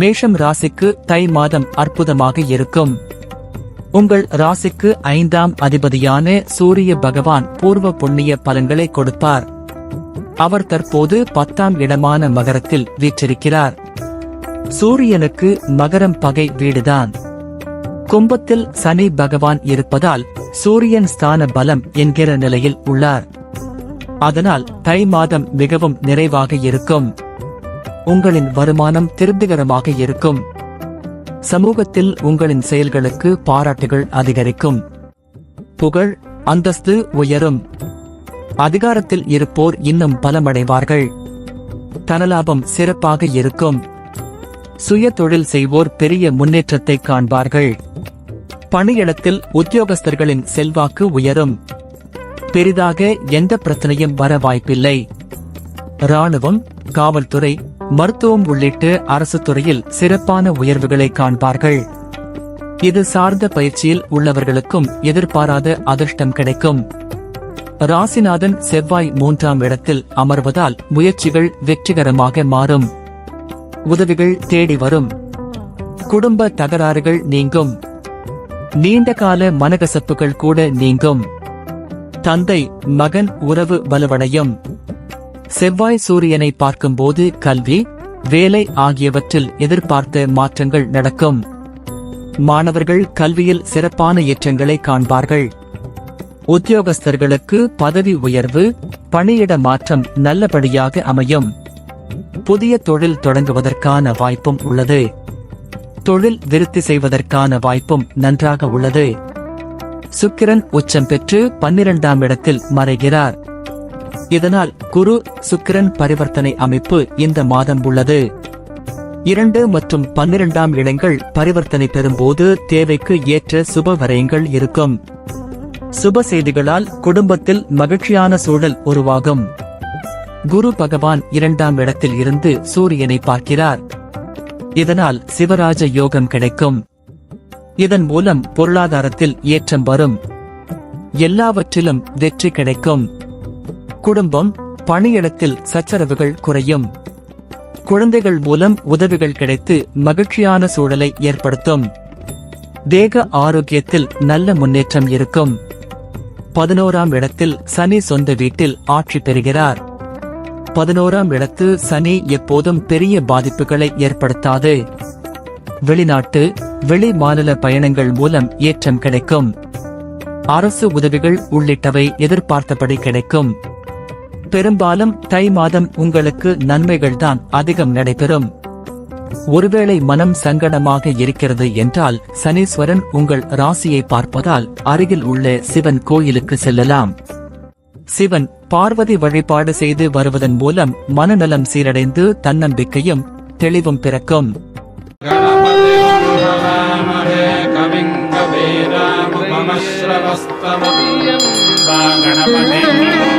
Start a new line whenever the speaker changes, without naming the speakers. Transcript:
மேஷம் ராசிக்கு தை மாதம் அற்புதமாக இருக்கும். உங்கள் ராசிக்கு ஐந்தாம் அதிபதியான சூரிய பகவான் பூர்வ புண்ணிய பலன்களை கொடுப்பார். அவர் தற்போது பத்தாம் இடமான மகரத்தில் வீற்றிருக்கிறார். சூரியனுக்கு மகரம் பகை வீடுதான். கும்பத்தில் சனி பகவான் இருப்பதால் சூரியன் ஸ்தான பலம் என்கிற நிலையில் உள்ளார். அதனால் தை மாதம் மிகவும் நிறைவாக இருக்கும். உங்களின் வருமானம் திருப்திகரமாக இருக்கும். சமூகத்தில் உங்களின் செயல்களுக்கு பாராட்டுகள் அதிகரிக்கும். புகழ் அந்தஸ்து உயரும். அதிகாரத்தில் இருப்போர் இன்னும் பலமடைவார்கள். தனலாபம் சிறப்பாக இருக்கும். சுய தொழில் செய்வோர் பெரிய முன்னேற்றத்தை காண்பார்கள். பணியிடத்தில் உத்தியோகஸ்தர்களின் செல்வாக்கு உயரும். பெரிதாக எந்த பிரச்சனையும் வர வாய்ப்பில்லை. ராணுவம் காவல்துறை மருத்துவம் உள்ளிட்டு அரசு துறையில் சிறப்பான உயர்வுகளை காண்பார்கள். இது சார்ந்த பயிற்சியில் உள்ளவர்களுக்கும் எதிர்பாராத அதிர்ஷ்டம் கிடைக்கும். ராசிநாதன் செவ்வாய் மூன்றாம் இடத்தில் அமர்வதால் முயற்சிகள் வெற்றிகரமாக மாறும். உதவிகள் தேடி வரும். குடும்ப தகராறுகள் நீங்கும். நீண்டகால மனகசப்புகள் கூட நீங்கும். தந்தை மகன் உறவு வலுவடையும். செவ்வாய் சூரியனை பார்க்கும்போது கல்வி வேலை ஆகியவற்றில் எதிர்பார்த்த மாற்றங்கள் நடக்கும். மாணவர்கள் கல்வியில் சிறப்பான ஏற்றங்களை காண்பார்கள். உத்தியோகஸ்தர்களுக்கு பதவி உயர்வு பணியிட மாற்றம் நல்லபடியாக அமையும். புதிய தொழில் தொடங்குவதற்கான வாய்ப்பும் உள்ளது. தொழில் விருத்தி செய்வதற்கான வாய்ப்பும் நன்றாக உள்ளது. சுக்கிரன் உச்சம் பெற்று பன்னிரண்டாம் இடத்தில் மறைகிறார். இதனால் குரு சுக்கிரன் பரிவர்த்தனை அமைப்பு இந்த மாதம் உள்ளது. இரண்டு மற்றும் பன்னிரண்டாம் இடங்கள் பரிவர்த்தனை பெறும்போது தேவைக்கு ஏற்ற சுப வரையங்கள் இருக்கும். சுப செய்திகளால் குடும்பத்தில் மகிழ்ச்சியான சூழல் உருவாகும். குரு பகவான் இரண்டாம் இடத்தில் இருந்து சூரியனை பார்க்கிறார். இதனால் சிவராஜ யோகம் கிடைக்கும். இதன் மூலம் பொருளாதாரத்தில் ஏற்றம் வரும். எல்லாவற்றிலும் வெற்றி கிடைக்கும். குடும்பம் பணியிடத்தில் சச்சரவுகள் குறையும். குழந்தைகள் மூலம் உதவிகள் கிடைத்து மகிழ்ச்சியான சூழலை ஏற்படுத்தும். தேக ஆரோக்கியத்தில் நல்ல முன்னேற்றம் இருக்கும். பதினோராம் இடத்தில் சனி சொந்த வீட்டில் ஆட்சி பெறுகிறார். பதினோராம் இடத்து சனி எப்போதும் பெரிய பாதிப்புகளை ஏற்படுத்தாது. வெளிநாட்டு வெளி மாநில பயணங்கள் மூலம் ஏற்றம் கிடைக்கும். அரசு உதவிகள் உள்ளிட்டவை எதிர்பார்த்தபடி கிடைக்கும். பெரும்பாலும் தை மாதம் உங்களுக்கு நன்மைகள் தான் அதிகம் நடைபெறும். ஒருவேளை மனம் சங்கடமாக இருக்கிறது என்றால் சனீஸ்வரன் உங்கள் ராசியை பார்ப்பதால் அருகில் உள்ள சிவன் கோயிலுக்கு செல்லலாம். சிவன் பார்வதி வழிபாடு செய்து வருவதன் மூலம் மனநலம் சீரடைந்து தன்னம்பிக்கையும் தெளிவும் பிறக்கும்.
கவிங்க